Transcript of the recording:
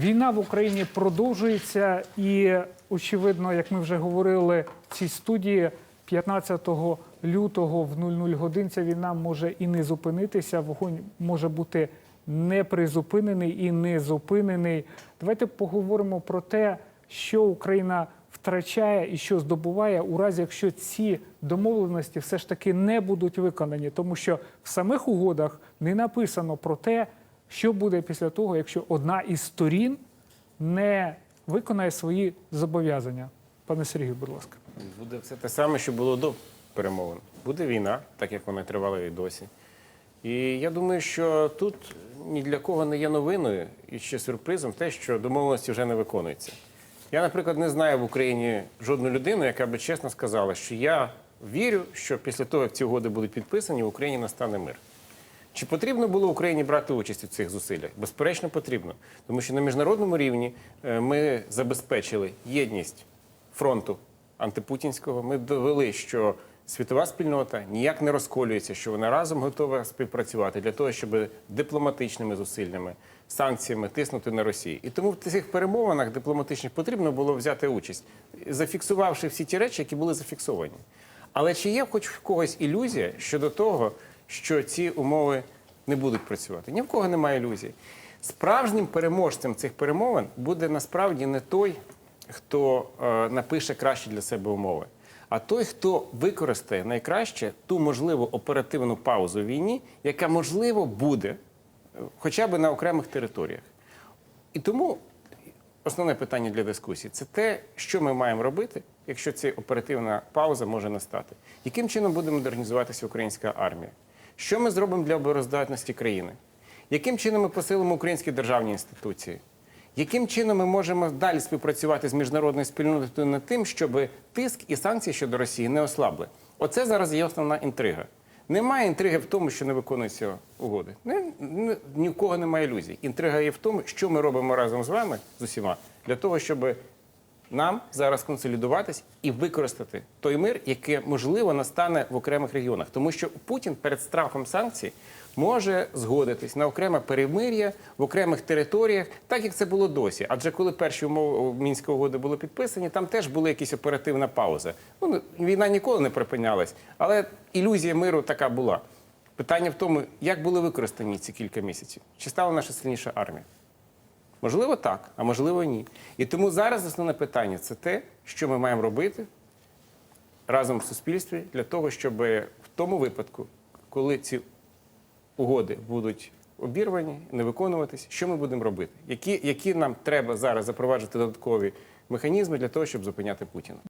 Війна в Україні продовжується, і очевидно, як ми вже говорили в цій студії, 15 лютого в 00 годин ця війна може і не зупинитися. Вогонь може бути не призупинений і не зупинений. Давайте поговоримо про те, що Україна втрачає і що здобуває у разі, якщо ці домовленості все ж таки не будуть виконані, тому що в самих угодах не написано про те, що буде після того, якщо одна із сторін не виконає свої зобов'язання. Пане Сергію, будь ласка. Буде все те саме, що було до перемовин. Буде війна, так як вона тривала і досі. І я думаю, що тут ні для кого не є новиною і ще сюрпризом те, що домовленості вже не виконуються. Я, наприклад, не знаю в Україні жодну людину, яка би чесно сказала, що я вірю, що після того, як ці угоди будуть підписані, в Україні настане мир. Чи потрібно було Україні брати участь у цих зусиллях? Безперечно, потрібно. Тому що на міжнародному рівні е, ми забезпечили єдність фронту антипутінського. Ми довели, що світова спільнота ніяк не розколюється, що вона разом готова співпрацювати для того, щоб дипломатичними зусиллями, санкціями тиснути на Росію. І тому в цих перемовинах дипломатичних потрібно було взяти участь, зафіксувавши всі ті речі, які були зафіксовані. Але чи є хоч в когось ілюзія щодо того, що ці умови не будуть працювати? Ні в кого немає ілюзій. Справжнім переможцем цих перемовин буде насправді не той, хто е, напише краще для себе умови, а той, хто використає найкраще ту можливу оперативну паузу в війні, яка можливо буде е, хоча б на окремих територіях. І тому основне питання для дискусії це те, що ми маємо робити, якщо ця оперативна пауза може настати. Яким чином буде модернізуватися українська армія? Що ми зробимо для обороздатності країни? Яким чином ми посилимо українські державні інституції? Яким чином ми можемо далі співпрацювати з міжнародною спільнотою над тим, щоб тиск і санкції щодо Росії не ослабли? Оце зараз є основна інтрига. Немає інтриги в тому, що не виконуються угоди. Не, не, ні в кого немає ілюзій. Інтрига є в тому, що ми робимо разом з вами з усіма для того, щоб нам зараз консолідуватись і використати той мир, який можливо настане в окремих регіонах, тому що Путін перед страхом санкцій може згодитись на окреме перемир'я в окремих територіях, так як це було досі. Адже коли перші умови мінської угоди були підписані, там теж була якась оперативна пауза. Ну війна ніколи не припинялась, але ілюзія миру така була. Питання в тому, як були використані ці кілька місяців, чи стала наша сильніша армія. Можливо, так, а можливо, ні. І тому зараз основне питання це те, що ми маємо робити разом в суспільстві для того, щоб в тому випадку, коли ці угоди будуть обірвані, не виконуватись, що ми будемо робити? Які, які нам треба зараз запроваджувати додаткові механізми для того, щоб зупиняти Путіна?